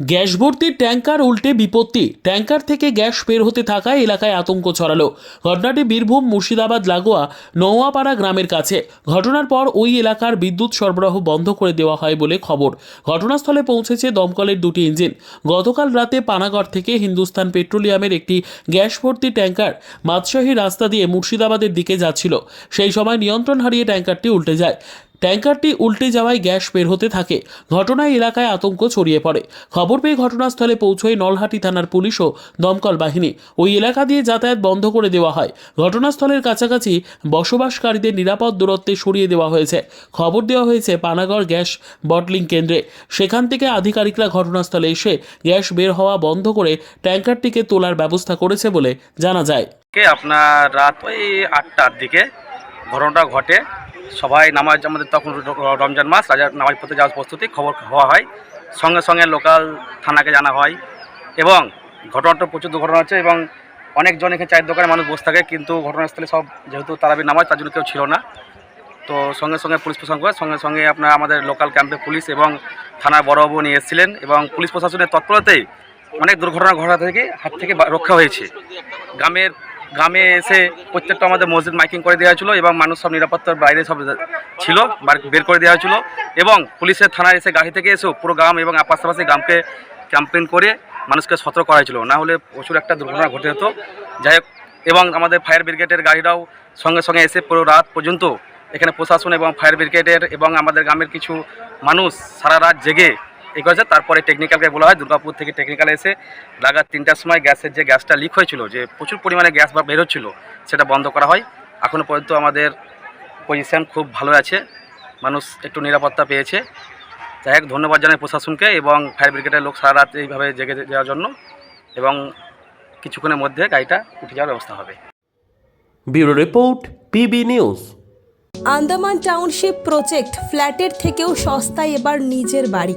Gas ভর্তির tanker উল্টে বিপত্তি। ট্যাঙ্কার থেকে গ্যাস বের হতে থাকায় এলাকায় আতঙ্ক ছড়ালো। ঘটনাটি বীরভূম, মুর্শিদাবাদ, লাগোয়া, নওয়াপাড়া গ্রামের কাছে। ঘটনার পর ওই এলাকার বিদ্যুৎ সরবরাহ বন্ধ করে দেওয়া হয় বলে খবর। ঘটনাস্থলে পৌঁছেছে দমকলের দুটি ইঞ্জিন। গতকাল রাতে পানাগড় থেকে হিন্দুস্তান পেট্রোলিয়ামের একটি গ্যাস ভর্তি ট্যাঙ্কার মাতশাহী রাস্তা দিয়ে মুর্শিদাবাদের দিকে যাচ্ছিল। সেই সময় নিয়ন্ত্রণ হারিয়ে ট্যাঙ্কারটি উল্টে যায়। ট্যাঙ্কারটি উল্টে যাওয়ায় গ্যাস বের হতে থাকে। ঘটনায় এলাকায় আতঙ্ক ছড়িয়ে পড়ে। খবর পেয়ে ঘটনাস্থলে পৌঁছয় নলহাটি থানার পুলিশ ও দমকল বাহিনী। ওই এলাকা দিয়ে যাতায়াত বন্ধ করে দেওয়া হয়। ঘটনাস্থলের কাছাকাছি বসবাসকারীদের নিরাপদ দূরত্বে সরিয়ে দেওয়া হয়েছে। খবর দেওয়া হয়েছে, পানাগড় গ্যাস বটলিং কেন্দ্রে। সেখান থেকে আধিকারিকরা ঘটনাস্থলে এসে গ্যাস বের হওয়া বন্ধ করে ট্যাঙ্কারটিকে তোলার ব্যবস্থা করেছে বলে জানা যায়। আপনার রাত ওই আটটার দিকে ঘটনাটা ঘটে। সবাই নামাজ আমাদের তখন রমজান মাস রাজার নামাজ পড়তে যাওয়ার প্রস্তুতি খবর হওয়া হয়। সঙ্গে সঙ্গে লোকাল থানাকে জানা হয় এবং ঘটনাটা প্রচুর দুর্ঘটনা হচ্ছে এবং অনেকজন এখানে চায়ের দোকানে মানুষ বসে থাকে কিন্তু ঘটনাস্থলে সব যেহেতু তারাবি নামাজ তার জন্য কেউ ছিল না। তো সঙ্গে সঙ্গে পুলিশ প্রশাসন করে সঙ্গে সঙ্গে আপনার আমাদের লোকাল ক্যাম্পে পুলিশ এবং থানার বড়বাবু নিয়ে এসেছিলেন এবং পুলিশ প্রশাসনের তৎপরতাই অনেক দুর্ঘটনা ঘটা থেকে হাত থেকে রক্ষা হয়েছে। গ্রামের গ্রামে এসে প্রত্যেকটা আমাদের মসজিদ মাইকিং করে দেওয়া হয়েছিল এবং মানুষ সব নিরাপত্তার বাইরে সব ছিল, বের করে দেওয়া হয়েছিল। এবং পুলিশের থানায় এসে গাড়ি থেকে এসেও পুরো গ্রাম এবং পাশাপাশি গ্রামকে ক্যাম্পেইন করে মানুষকে সতর্ক করা হয়েছিল। না হলে প্রচুর একটা দুর্ঘটনা ঘটে হতো যাই হোক, এবং আমাদের ফায়ার ব্রিগেডের গাড়িরাও সঙ্গে সঙ্গে এসে পুরো রাত পর্যন্ত এখানে প্রশাসন এবং ফায়ার ব্রিগেডের এবং আমাদের গ্রামের কিছু মানুষ সারা রাত জেগে এই করেছে তারপরে টেকনিক্যালকে বলা হয় দুর্গাপুর থেকে টেকনিক্যাল এসে লাগার তিনটার সময় গ্যাসের যে গ্যাসটা লিক হয়েছিল যে প্রচুর পরিমাণে গ্যাস বা বেরোচ্ছিল সেটা বন্ধ করা হয়। এখনও পর্যন্ত আমাদের পজিশন খুব ভালো আছে মানুষ একটু নিরাপত্তা পেয়েছে। যাই হোক ধন্যবাদ জানাই প্রশাসনকে এবং ফায়ার ব্রিগেডের লোক সারা রাত এইভাবে জেগে যাওয়ার জন্য এবং কিছুক্ষণের মধ্যে গাড়িটা উঠে যাওয়ার ব্যবস্থা হবে। Bureau report PB news. Andaman township project ফ্ল্যাটের থেকেও সস্তায় এবার নিজের বাড়ি।